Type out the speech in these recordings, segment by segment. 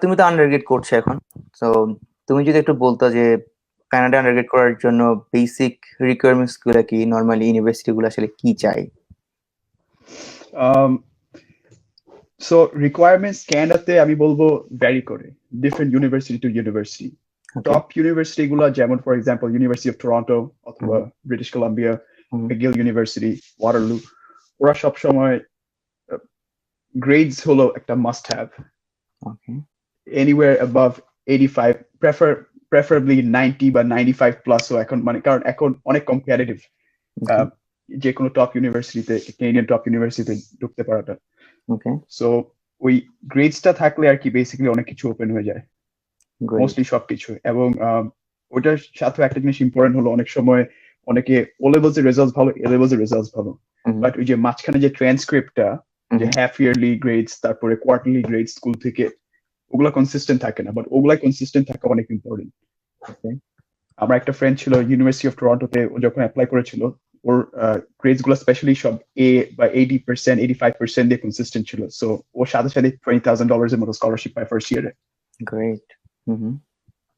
তুমি তো আন্ডারগ্রেড করছ এখন। তো তুমি যদি একটু বলতো যে কানাডা আন্ডারগ্রেড করার জন্য বেসিক রিকোয়ারমেন্টসগুলো কি? নর্মালি ইউনিভার্সিটি গুলো আসলে কি চাই? সো requirements ক্যানাডাতে আমি বলব ভ্যারি করে। Different university to university top university গুলো যেমন for example university of Toronto অথবা British Columbia. McGill university Waterloo ওরা সব সময় গ্রেডস হলো একটা must have anywhere above eighty five prefer preferably ninety বা নাইনটি ফাইভ প্লাসও এখন মানে কারণ এখন অনেক কম্পারেটিভ যে কোনো টপ ইউনিভার্সিটিতে কেনিয়ান টপ ইউনিভার্সিটিতে ঢুকতে পারাটা। ওকে সো ওই গ্রেডসটা থাকলে আর কি বেসিক্যালি অনেক কিছু ওপেন হয়ে যায়। মোস্টলি সবকিছু। এবং ওটার সাথে একটা জিনিস ইম্পর্টেন্ট হলো অনেক সময় অনেকে ও লেভেলস এর রেজাল্ট ভালো এ লেভেলস এর রেজাল্ট ভালো বাট ওই যে মাঝখানে যে ট্রান্সক্রিপ্টটা যে হ্যাফ ইয়ারলি গ্রেডস তারপরে কোয়ার্টারলি গ্রেড স্কুল থেকে ওগুলা কনসিস্টেন্ট থাকে না বাট ওগুলা কনসিস্টেন্ট থাকা অনেক ইম্পর্টেন্ট আমার একটা ফ্রেন্ড ছিল ইউনিভার্সিটি অফ টরন্টোতে ও যখন অ্যাপ্লাই করেছিল ওর গ্রেডসগুলো স্পেশালি সব এ বা eighty percent eighty five percent দিয়ে কনসিস্টেন্ট ছিল সো ওর সাথে সাথে টোয়েন্টি থাউজেন্ড ডলার্স এর মতো স্কলারশিপ পায় ফার্স্ট ইয়ারে গ্রেট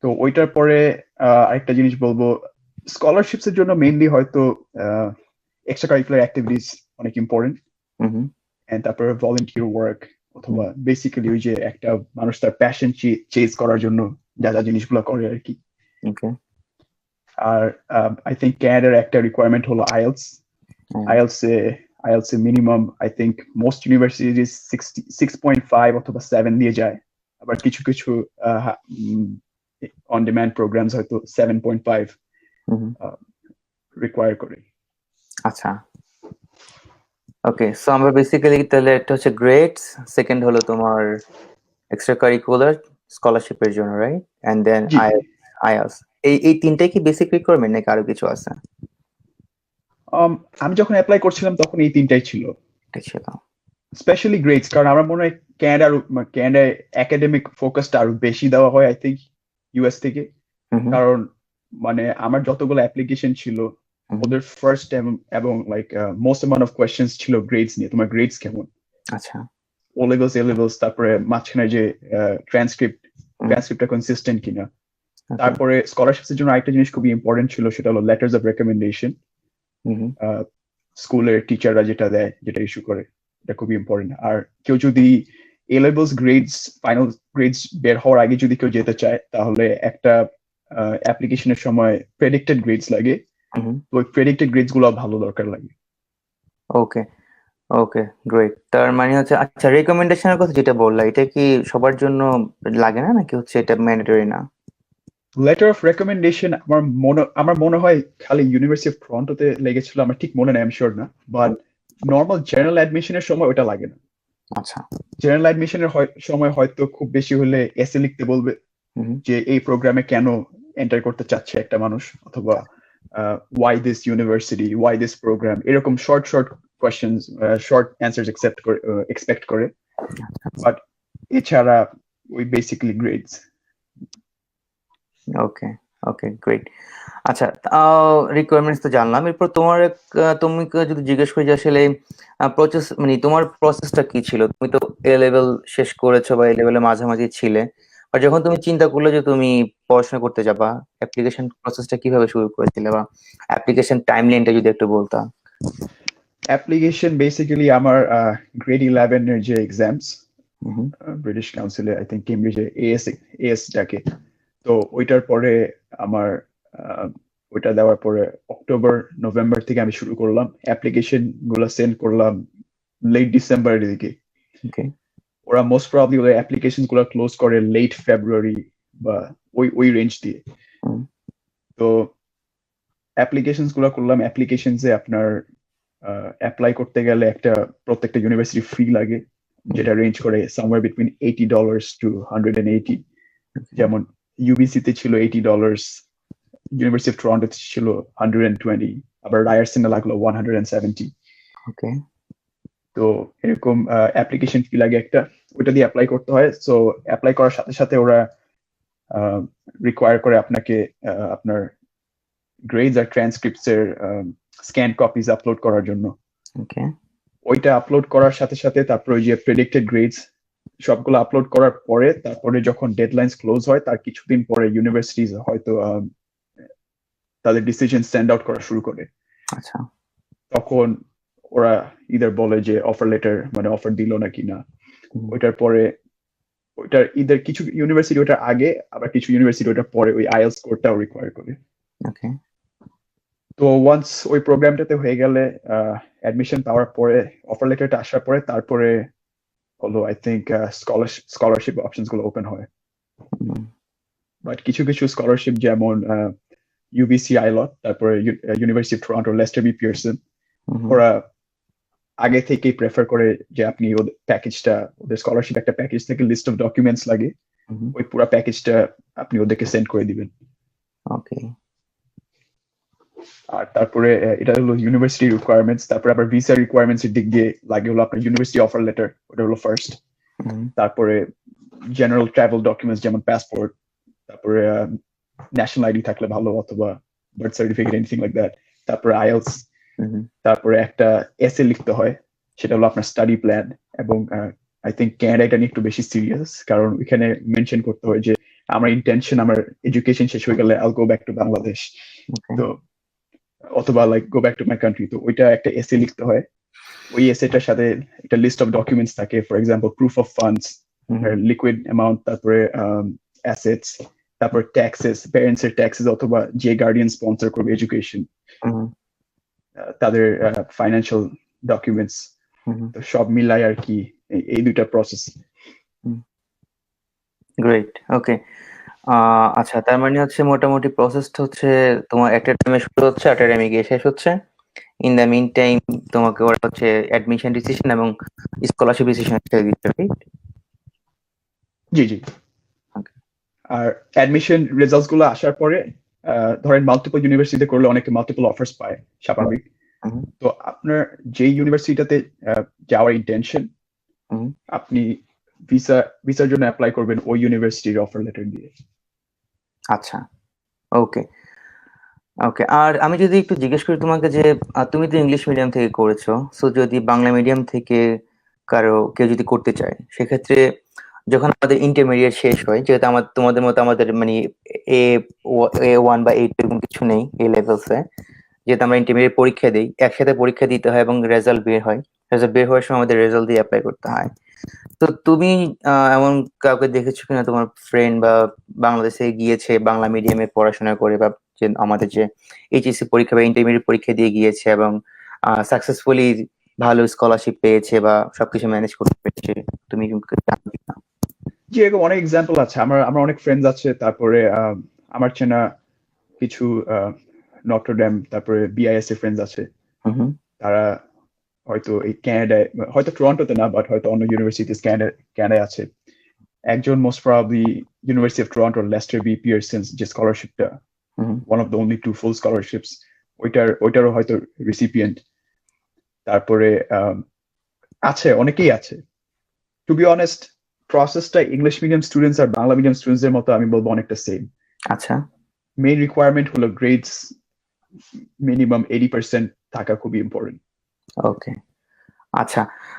তো ওইটার পরে আরেকটা জিনিস বলব স্কলারশিপস এর জন্য মেইনলি হয়তো এক্সট্রা কারিকুলার অ্যাক্টিভিটিস অনেক ইম্পর্টেন্ট এন্ড তারপরে ভলেন্টিয়ার ওয়ার্ক অথবা বেসিক্যালি ওই যে একটা মানুষ তার প্যাশন চেজ করার জন্য যা যা জিনিসগুলো করে আর কি। আর আই থিঙ্ক ক্যানাডার একটা রিকোয়ারমেন্ট হলো আইএলস আইএলস এ IELTS A minimum I think most university sixty six point five অথবা সেভেন দিয়ে যায়। আবার কিছু কিছু অন ডিমান্ড প্রোগ্রামস হয়তো সেভেন পয়েন্ট ফাইভ রিকোয়ার করে। আচ্ছা। ওকে সো আমরা বেসিক্যালি তাহলে একটা হচ্ছে গ্রেডস সেকেন্ড হলো তোমার এক্সট্রা কারিকুলার স্কলারশিপের জন্য রাইট এন্ড দেন আইএলস এই এই তিনটাই কি বেসিক রিকোয়ারমেন্ট নাকি আরও কিছু আছে? Um, আমি যখন অ্যাপ্লাই করছিলাম তখন এই তিনটাই ছিল। স্পেশালি গ্রেডস কারণ আমার মনে হয় ক্যানাডার ক্যানাডায় একাডেমিক ফোকাসটা আরও বেশি দেওয়া হয় আই থিঙ্ক ইউএস থেকে। কারণ মানে আমার যতগুলো অ্যাপ্লিকেশন ছিল। ওদের ফার্স্ট এবং like most amount of questions ছিল গ্রেডস নিয়ে তোমার গ্রেডস কেমন? আচ্ছা। ও লেভেলস এ লেভেলস তারপরে মাঝখানে যে ট্রান্সক্রিপ্ট। ট্রান্সক্রিপ্টটা কনসিস্টেন্ট কিনা। okay, তারপরে স্কলারশিপের জন্য আরেকটা জিনিস খুবই ইম্পর্টেন্ট ছিল সেটা হলো লেটার্স অফ রেকমেন্ডেশন স্কুলের টিচাররা যেটা দেয় যেটা ইস্যু করে এটা খুবই ইম্পর্টেন্ট আর কেউ যদি A levels grades final grades বের হওয়ার আগে যদি কেউ যেতে চায় তাহলে একটা অ্যাপ্লিকেশনের সময় প্রেডিক্টেড গ্রেডস লাগে। ওই প্রেডিক্টেড গ্রেডসগুলো ভালো দরকার লাগে। ওকে ওকে গ্রেট তার মানে হচ্ছে আচ্ছা রেকমেন্ডেশনের কথা যেটা বললা এটা কি সবার জন্য লাগে না? নাকি হচ্ছে এটা ম্যান্ডেটরি না? লেটার অফ রেকমেন্ডেশন আমার মনে আমার মনে হয় খালি ইউনিভার্সিটি অফ টরন্টোতে লেগেছিল আমার ঠিক মনে নেই আমি শিওর না। বাট নর্মাল জেনারেল অ্যাডমিশনের সময় ওটা লাগে না। আচ্ছা। জেনারেল অ্যাডমিশনের সময় হয়তো খুব বেশি হলে এসে লিখতে বলবে হুম, যে এই প্রোগ্রামে কেন এন্টার করতে চাচ্ছে একটা মানুষ? অথবা why this university why this programme এরকম short short question short answers accept করে এক্সপেক্ট করে। বাট এছাড়া ওই basically grades okay okay great আচ্ছা রিকোয়ারমেন্টস তো জানলাম। এরপর তোমার তুমি যদি জিজ্ঞেস করি যে আসলে প্রসেস মানে তোমার প্রসেসটা কি ছিল? তুমি তো এ লেভেল শেষ করেছ বা এ লেভেলের মাঝামাঝি ছিলে। আর যখন তুমি চিন্তা করলে যে তুমি পড়াশোনা করতে যাবা অ্যাপ্লিকেশন প্রসেসটা কীভাবে শুরু করেছিলে বা অ্যাপ্লিকেশন টাইমলাইনটা যদি একটু বলতা? অ্যাপ্লিকেশন বেসিক্যালি আমার গ্রেড ইলেভেন এর যে এক্সামস ব্রিটিশ কাউন্সিলে আই থিঙ্ক কেমব্রিজে এএস এএস ডাকে তো ওইটার পরে আমার ওইটা দেওয়ার পরে অক্টোবর নভেম্বর থেকে আমি শুরু করলাম। অ্যাপ্লিকেশনগুলো সেন্ড করলাম লেট ডিসেম্বরের দিকে। ওকে ওরা মোস্ট প্রবলি ওদের অ্যাপ্লিকেশনগুলো ক্লোজ করে লেট ফেব্রুয়ারি বা ওই ওই রেঞ্জ দিয়ে। তো অ্যাপ্লিকেশনগুলো করলাম অ্যাপ্লিকেশন এ আপনার অ্যাপ্লাই করতে গেলে একটা প্রত্যেকটা ইউনিভার্সিটি ফি লাগে যেটা রেঞ্জ করে somewhere between eighty dollars to hundred and eighty যেমন ইউবিসি তে ছিল eighty dollars university of Toronto ছিল হান্ড্রেড এন্ড টোয়েন্টি আবার রায়ারসনে লাগল one hundred and seventy okay তো এরকম অ্যাপ্লিকেশন ফি লাগে একটা। ওটা দিয়ে অ্যাপ্লাই করতে হয়। সো অ্যাপ্লাই করার সাথে সাথে ওরা রিকোয়ার করে আপনাকে আপনার গ্রেডস আর ট্রান্সক্রিপ্টস এর স্ক্যান কপিজ আপলোড করার জন্য। ওকে ওইটা আপলোড করার সাথে সাথে তারপর ওই যে প্রেডিক্টেড গ্রেডস সবগুলো আপলোড করার পরে তারপরে যখন ডেডলাইন্স ক্লোজ হয় তার কিছুদিন পরে ইউনিভার্সিটিজ হয়তো তাদের ডিসিশন স্ট্যান্ড আউট করা শুরু করে। আচ্ছা। তখন ওরা ইদার বলে যে অফার লেটার মানে অফার দিল নাকি না। ওইটার পরে ওইটার ইদার কিছু ইউনিভার্সিটি ওটার আগে আবার কিছু ইউনিভার্সিটি ওটার পরে ওই আইএলস স্কোরটাও রিকোয়ার করে। ওকে তো ওয়ান্স ওই প্রোগ্রামটাতে হয়ে গেলে অ্যাডমিশন পাওয়ার পরে অফার লেটারটা আসার পরে তারপরে হলো আই থিঙ্ক স্কলারশিপ স্কলারশিপ অপশনসগুলো ওপেন হয়। বাট কিছু কিছু স্কলারশিপ যেমন ইউবিসি আইলট তারপরে university of Toronto Lester B Pearson ওরা আগে থেকেই প্রেফার করে যে আপনি ওদের প্যাকেজটা ওদের স্কলারশিপ একটা প্যাকেজ থেকে লিস্ট অফ ডকুমেন্টস লাগে ওই পুরো প্যাকেজটা আপনি ওদেরকে সেন্ড করে দিবেন। ওকে। আর তারপরে এটা হলো ইউনিভার্সিটি রিকোয়ারমেন্টস তারপরে আবার ভিসা রিকোয়ারমেন্টস এর দিক দিয়ে লাগে হলো আপনার ইউনিভার্সিটি অফার লেটার ওটা হলো ফার্স্ট তারপরে জেনারেল ট্রাভেল ডকুমেন্টস যেমন পাসপোর্ট তারপরে ন্যাশনাল আইডি থাকলে ভালো অথবা birth certificate anything like that তারপরে আইএলস তারপরে একটা এসে লিখতে হয় সেটা হলো আপনার স্টাডি প্ল্যান এবং আই থিঙ্ক ক্যানাডা এটা নিয়ে একটু বেশি সিরিয়াস কারণ এখানে মেনশন করতে হয় যে আমার ইন্টেনশন আমার এডুকেশন শেষ হয়ে গেলে I'll go back to Bangladesh তো অথবা like go back to my country তো ওইটা একটা এসে লিখতে হয়। ওই এসেটার সাথে একটা লিস্ট অফ ডকুমেন্টস থাকে for example proof of funds liquid amount তারপরে অ্যাসেটস তারপর ট্যাক্সেস প্যারেন্টস এর ট্যাক্সেস অথবা যে গার্ডিয়ান স্পন্সর করবে এডুকেশন তাদের ফাইন্যান্সিয়াল ডকুমেন্টস তো সব মিলাই আর কি এই- দুইটা প্রসেস গ্রেট ওকে আচ্ছা তার মানে হচ্ছে মোটামুটি প্রসেসটা হচ্ছে তোমার একটা টাইমে শুরু হচ্ছে একটা টাইমে গিয়ে শেষ হচ্ছে। ইন দ্য মিন টাইম তোমাকে ওরা হচ্ছে অ্যাডমিশন ডিসিশন এবং স্কলারশিপ ডিসিশন দিচ্ছে জি জি। আর অ্যাডমিশন রেজাল্টসগুলো আসার পরে ধরেন মাল্টিপল ইউনিভার্সিটিতে করলে অনেকে মাল্টিপল অফার্স পায় স্বাভাবিক। তো আপনার যে ইউনিভার্সিটিতে যাওয়ার ইন্টেনশন আপনি ভিসা ভিসার জন্য অ্যাপ্লাই করবেন ওই ইউনিভার্সিটির অফার লেটার দিয়ে। আচ্ছা। ওকে ওকে আর আমি যদি একটু জিজ্ঞেস করি তোমাকে যে তুমি তো ইংলিশ মিডিয়াম থেকে করেছ সো যদি বাংলা মিডিয়াম থেকে কারও কেউ যদি করতে চায় সেক্ষেত্রে যখন আমাদের ইন্টারমিডিয়েট শেষ হয়, যেহেতু আমার, তোমাদের মতো আমাদের মানে এ এ ওয়ান বা এইট এরকম কিছু নেই এই লেভেলসে যেহেতু আমরা ইন্টারমিডিয়েট পরীক্ষা দিই, একসাথে পরীক্ষা দিতে হয় এবং রেজাল্ট বের হয়। রেজাল্ট বের হওয়ার সময় আমাদের রেজাল্ট দিয়ে অ্যাপ্লাই করতে হয়। তো তুমি এমন কাউকে দেখেছ কিনা? তোমার ফ্রেন্ড বা বাংলাদেশে গিয়েছে, বাংলা মিডিয়ামে পড়াশোনা করে, বা যে আমাদের যে এইচএসসি পরীক্ষা বা ইন্টারমিডিয়েট পরীক্ষা দিয়ে গিয়েছে এবং সাকসেসফুলি ভালো স্কলারশিপ পেয়েছে বা সবকিছু ম্যানেজ করতে পেরেছে, তুমি জানো কিনা? জি এরকম অনেক এক্সাম্পল আছে। আমার আমার অনেক ফ্রেন্ডস আছে তারপরে আমার চেনা কিছু নটরড্যাম তারপরে বিআইএস এর ফ্রেন্ডস আছে। তারা হয়তো এই ক্যানাডায় হয়তো টরন্টোতে না বাট হয়তো অন্য ইউনিভার্সিটিস ক্যানাডায় আছে। একজন most probably University of Toronto Lester B Pearson's যে স্কলারশিপটা one of the only two full scholarships ওইটার ওইটারও হয়তো রিসিপিয়েন্ট তারপরে আছে অনেকেই আছে। টু বি অনেস্ট প্রসেসটা ইংলিশ মিডিয়াম স্টুডেন্টস আর বাংলা মিডিয়াম স্টুডেন্টসদের মতো আমি বলব অনেকটা সেম আচ্ছা। মেইন রিকোয়ারমেন্ট হলো গ্রেডস মিনিমাম এইটি পার্সেন্ট থাকা খুবই ইম্পর্টেন্ট ওকে আচ্ছা।